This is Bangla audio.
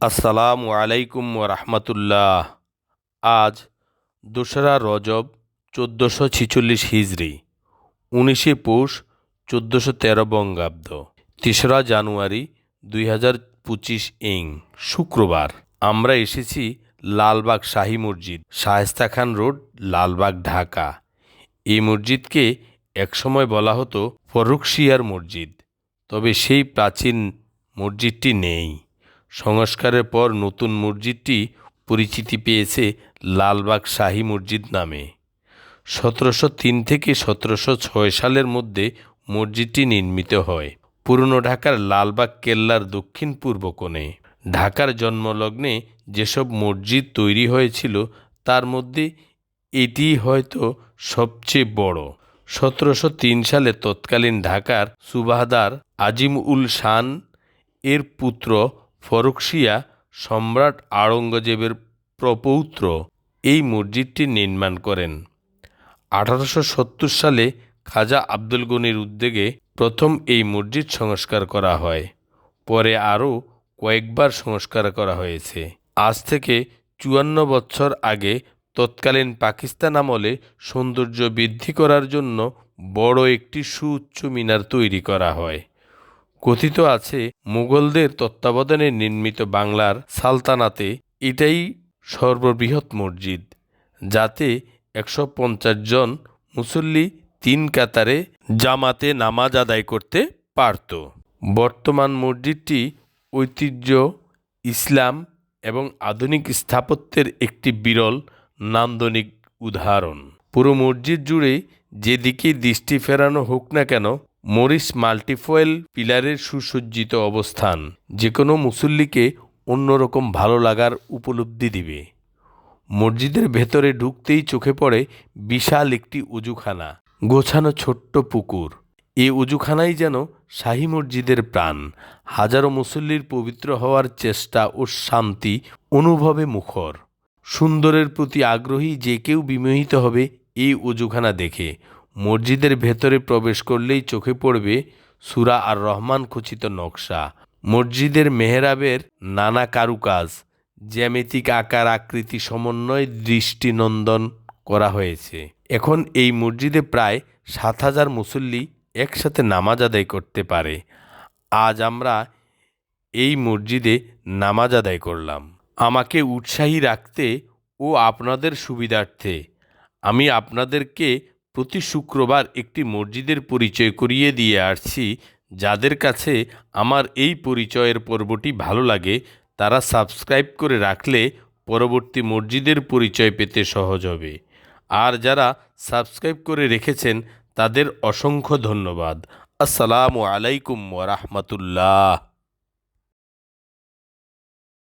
আসসালামু আলাইকুম রহমতুল্লাহ। আজ দোসরা রজব চোদ্দোশো ছিচল্লিশ হিজড়ি উনিশে পৌষ চোদ্দোশো তেরো বঙ্গাব্দ, তেসরা জানুয়ারি দুই হাজার পঁচিশ ইং, শুক্রবার। আমরা এসেছি লালবাগ শাহী মসজিদ, শায়েস্তা খান রোড, লালবাগ, ঢাকা। এই মসজিদকে একসময় বলা হতো ফরুকশিয়ার মসজিদ, তবে সেই প্রাচীন মসজিদটি নেই। সংস্কারের পর নতুন মসজিদটি পরিচিতি পেয়েছে লালবাগ শাহী মসজিদ নামে। সতেরোশো তিন থেকে সতেরোশো ছয় সালের মধ্যে মসজিদটি নির্মিত হয়। পুরনো ঢাকার লালবাগ কেল্লার দক্ষিণ পূর্ব কোণে। ঢাকার জন্মলগ্নে যেসব মসজিদ তৈরি হয়েছিল, তার মধ্যে এটি হয়তো সবচেয়ে বড়। সতেরোশো তিন সালে তৎকালীন ঢাকার সুবাহদার আজিম উল শান এর পুত্র ফরুকশিয়া সম্রাট আওরঙ্গজেবের প্রপৌত্র এই মসজিদটি নির্মাণ করেন। আঠারোশো সত্তর সালে খাজা আব্দুল গনির উদ্যোগে প্রথম এই মসজিদ সংস্কার করা হয়। পরে আরও কয়েকবার সংস্কার করা হয়েছে। আজ থেকে চুয়ান্ন বছর আগে তৎকালীন পাকিস্তান আমলে সৌন্দর্য বৃদ্ধি করার জন্য বড় একটি সুউচ্চ মিনার তৈরি করা হয়। কথিত আছে, মুঘলদের তত্ত্বাবধানে নির্মিত বাংলার সালতানাতে এটাই সর্ববৃহৎ মসজিদ, যাতে একশো পঞ্চাশ জন মুসল্লি তিন কাতারে জামাতে নামাজ আদায় করতে পারত। বর্তমান মসজিদটি ঐতিহ্য, ইসলাম এবং আধুনিক স্থাপত্যের একটি বিরল নান্দনিক উদাহরণ। পুরো মসজিদ জুড়ে যেদিকে দৃষ্টি ফেরানো হোক না কেন মরিস মাল্টিফয়েল পিলারের সুসজ্জিত অবস্থান। যে কোনো মুসল্লিকে অন্যরকম ভালো লাগার উপলব্ধি দিবে। মসজিদের ভেতরে ঢুকতেই চোখে পড়ে বিশাল একটি উজুখানা, গোছানো ছোট্ট পুকুর। এ উজুখানাই যেন শাহী মসজিদের প্রাণ। হাজারো মুসল্লির পবিত্র হওয়ার চেষ্টা ও শান্তি অনুভবে মুখর। সুন্দরের প্রতি আগ্রহী যে কেউ বিমোহিত হবে এই উজুখানা দেখে। মসজিদের ভেতরে প্রবেশ করলেই চোখে পড়বে সুরা আর রহমান খচিত নকশা। মসজিদের মেহরাবের নানা কারুকাজ, জ্যামিতিক আকার, আকৃতি সমন্বয় দৃষ্টিনন্দন করা হয়েছে। এখন এই মসজিদে প্রায় সাত হাজার মুসল্লি একসাথে নামাজ আদায় করতে পারে। আজ আমরা এই মসজিদে নামাজ আদায় করলাম। আমাকে উৎসাহী রাখতে ও আপনাদের সুবিধার্থে আমি আপনাদেরকে প্রতি শুক্রবার একটি মসজিদের পরিচয় করিয়ে দিয়ে আসছি। যাদের কাছে আমার এই পরিচয়ের পর্বটি ভালো লাগে, তারা সাবস্ক্রাইব করে রাখলে পরবর্তী মসজিদের পরিচয় পেতে সহজ হবে। আর যারা সাবস্ক্রাইব করে রেখেছেন, তাদের অসংখ্য ধন্যবাদ। আসসালামু আলাইকুম ওরহমতুল্লাহ